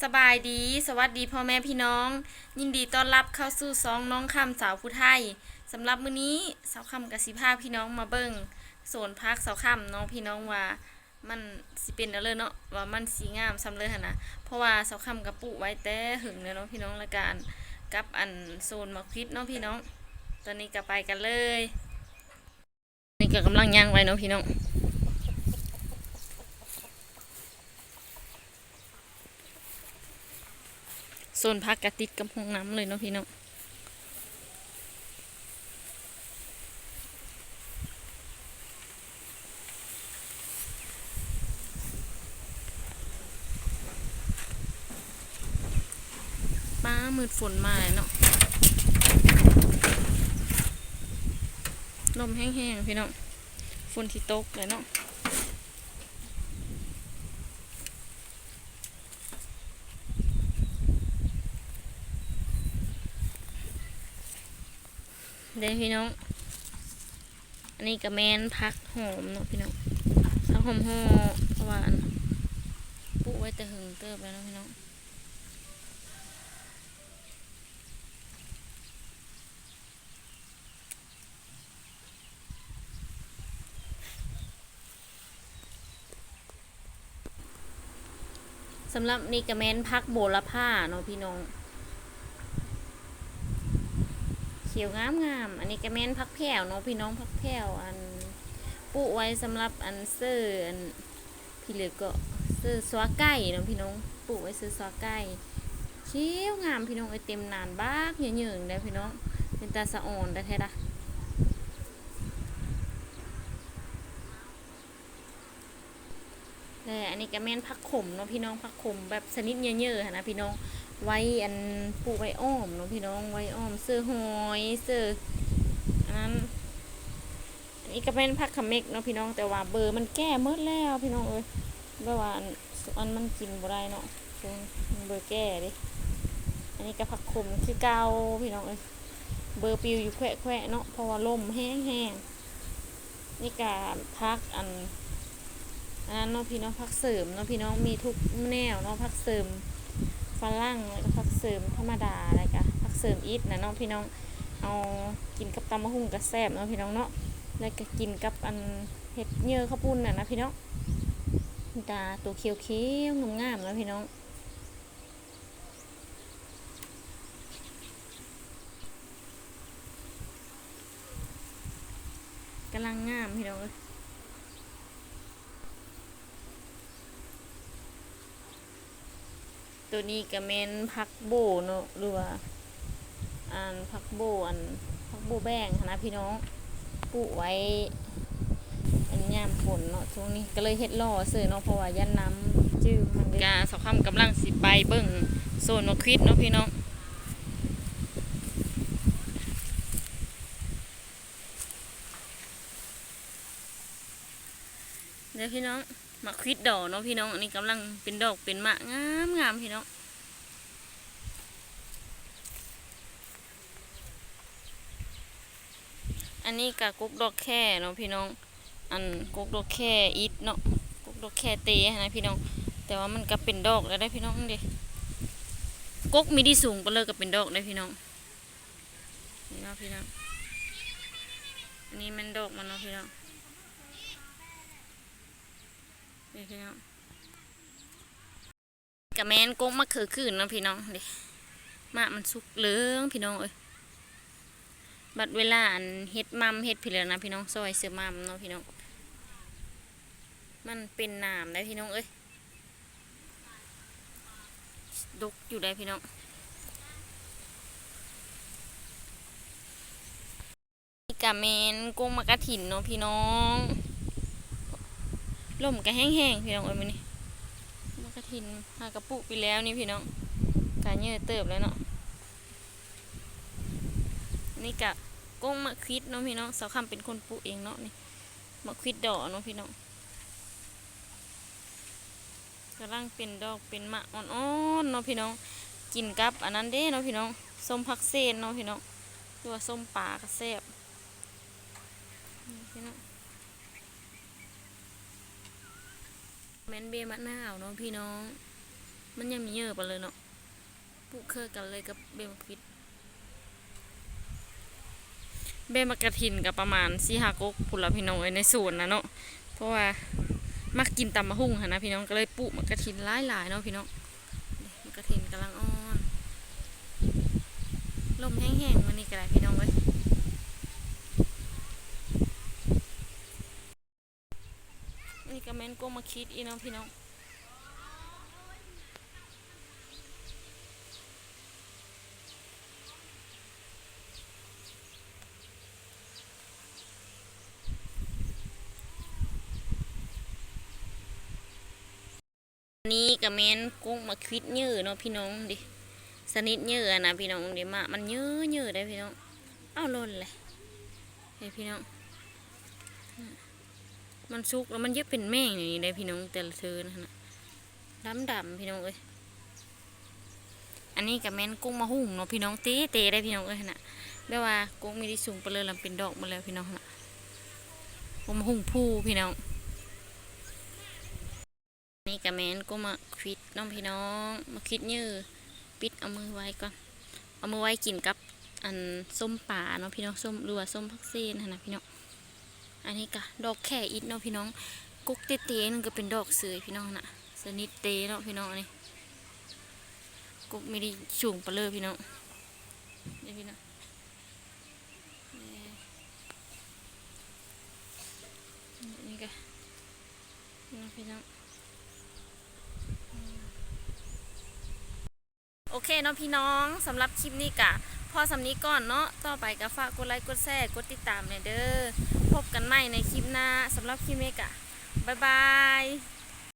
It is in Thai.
สบายดี สวัสดีพ่อแม่พี่น้อง ยินดีต้อนรับเข้าสู่ซองน้องคำสาวผู้ไทยสำหรับมื้อนี้สาวคำกับสิพาพี่น้องมาเบิ่งโซนพักสาวคำเน้องพี่น้องว่ามันสิเป็นอะไรเนาะว่ามันสีงามซำเลยหั่นนะเพราะว่าสาวคำกับปลูกไว้แต่หึงเลยเนาะพี่น้องและการกับอันโซนมะพริดเนาะพี่น้อง ตอนนี้ก็ไปกันเลย นี่ก็กำลังย่างไว้เนาะพี่น้อง โซนพักกระติดกับห้องน้ำเลยเนาะพี่น้องป้ามืดฝนมาเลยเนาะลมแห้งๆพี่น้องฝนที่ตกเลยเนาะ เด้พี่น้อง อันนี้ก็แมนพักหอมเนาะพี่น้องพักหอมหอเพราะว่านปลูกไว้แต่หึงเติบแล้วเนาะพี่น้องสำหรับนี่ก็แมนพักโบระผ้าเนาะพี่น้อง เขียวงามงาม อันนี้ก็แม่นพักแผ่วเนาะพี่น้องพักแผ่วอันปลูกไว้สำหรับอันเสื้ออันพี่เหลือก็เสื้อสวาไก่เนาะพี่น้องปลูกไว้เสื้อสวาไก่เขียวงามพี่น้องไอเต็มนานบ้ากเยื่อๆได้พี่น้องเป็นตาสะอ่อนได้แท้ละ แต่อันนี้ก็แม่นพักขมเนาะพี่น้องพักขมแบบชนิดเยอะๆนะพี่น้องไว้อันปลูกไว้อ้อมเนาะพี่น้องไว้อ้อมเสื้อหอยเสื้ออันนั้นอันนี้ก็เป็นผักขะเมกเนาะพี่น้องแต่ว่าเบอร์มันแก้หมดแล้วพี่น้องเอ้ยแบบว่าอันอันมันกินบ่ได้เนาะเบอร์แก้ดิอันนี้ก็ผักขมคือเก่าพี่น้องเอ้ยเบอร์ปิวอยู่แขวะๆเนาะเพราะว่าลมแห้งๆนี่ก็พักอัน อันนั้นเนาะพี่น้องพักเสริมเนาะพี่น้องมีทุกแนวเนาะพักเสริมฝรั่งแล้วก็ผักเสริมธรรมดาอะไรกะผักเสริมอีทนะเนาะพี่น้องเอากินกับตำมะฮุ่งกับแซ่บเนาะพี่น้องเนาะแล้วก็กินกับอันเห็ดเยื่อข้าวปุ้นน่ะนะพี่น้องตาตัวเขียวเขียวงามๆแล้วพี่น้องกำลังงามพี่น้องเอ้ย ตัวนี้ก็แม่นพักโบเนาะหรือว่าอันพักโบอันพักโบแบงหั้นนะพี่น้องปลูกไว้ อันยามฝนเนาะช่วงนี้ก็เลยเฮ็ดล่อเสือเนาะเพราะว่ายันน้ำจืดมันกาสาวคำกำลังสิไปเบิ่งโซนมะควิดเนาะพี่น้องเดี๋ยวพี่น้อง มะควิดดอกเนาะพี่น้อง อันนี้กำลังเป็นดอกเป็นมะงามงามพี่น้องอันนี้กะกุกดอกแค่เนาะพี่น้อง อันกุกดอกแค่อิดเนาะกุกดอกแค่เตะนะพี่น้อง แต่ว่ามันก็เป็นดอกแล้วได้พี่น้องดิกุกมีดีสูงก็เลยก็เป็นดอกได้พี่น้อง นี่เนาะพี่น้อง อันนี้มันดอกมันเนาะพี่น้อง นี่พี่น้องกะแมนกงมะเขือคืนเนาะพี่น้องเดิมะมันสุกเหลืองพี่น้องเอ้ยบัดเวลาอันเฮ็ดมัมเฮ็ดผิดแล้วนะพี่น้องซอยเสือมัมเนาะพี่น้อง มันเป็นน้ำได้พี่น้องเอ้ยดกอยู่ได้พี่น้องนี่กะแมนกงมะกะถิ่นเนาะพี่น้อง ลมก็แห้งๆพี่น้องเอ้ยมื้อนี้มะกระทินหากระปุกไปแล้วนี่พี่น้องกาเยอะเติบแล้วเนาะนี่กะก้งมะควิดเนาะพี่น้องสาวคำเป็นคนปลูกเองเนาะนี่มะควิดดอกเนาะพี่น้องกำลังเป็นดอกเป็นมะอ่อนๆเนาะพี่น้องกินกับอันนั้นเด้เนาะพี่น้องส้มผักเซนเนาะพี่น้องหรือว่าส้มป่ากระแซบพี่น้อง แมนเบมะนาวเนาะพี่น้อง มันยังมีเยอะไปเลยเนาะปลูกเคอกันเลยกับเบมะควิดเบมะกระถินกับประมาณสี่หากกผุละพี่น้องในสวนนะเนาะเพราะว่ามักกินตำมะฮุ่งหั้นะพี่น้องก็เลยปลูกมะกระถินหลายๆเนาะพี่น้องมะกระถินกำลังอ่อนลมแห้งๆมันนี่ก็ได้พี่น้องเอ้ย นี่ก็แม่นก็มาคิดอีเนาะพี่น้องนี้ก็แมนกุ้งมาควิดเยือเนาะพี่น้องดิสนิทเยือนะพี่น้องดิมามันเยือเยือได้พี่น้อง เอ้าล่นเลยเฮ้พี่น้อง มันสุกแล้วมันเยอะเป็นแม่งอย่างนี้ได้พี่น้องแต่ละเธอนะฮะดำดำพี่น้องเอ้ยอันนี้ก็แม่นกุ้งมาหุ่งเนาะพี่น้องเตะเตะได้พี่น้องเอ้ยนะแบบว่ากุ้งมีที่สูงไปเลยลำเป็นดอกมาแล้วพี่น้องนะกุ้งมาหุ่งผู้พี่น้องนี่กะแมนก็มาคิดน้องพี่น้องมาคิดยื้อปิดเอามือไว้ก่อนเอามือไว้กินกับอันส้มป่าเนาะพี่น้องส้มรือว่าส้มพักเซนหั่นนะพี่น้อง อันนี้กะดอกแค่อิดเนาะพี่น้องกุ๊กเตเตนั่นก็เป็นดอกเสือพี่น้องนะสนิทเตเนาะพี่น้องนนี้กุ๊กไม่ได้สูงไปเลยพี่น้องนี่พี่น้องนี่กะนี่เนาะพี่น้องโอเคเนาะพี่น้องสำหรับคลิปนี้กะพอสำนี้ก่อนเนาะต่อไปก็ฝากกดไลค์กดแชร์กดติดตามหน่ยเด้อ พบกันใหม่ในคลิปหน้าสำหรับคลิปนี้กะบ๊ายบาย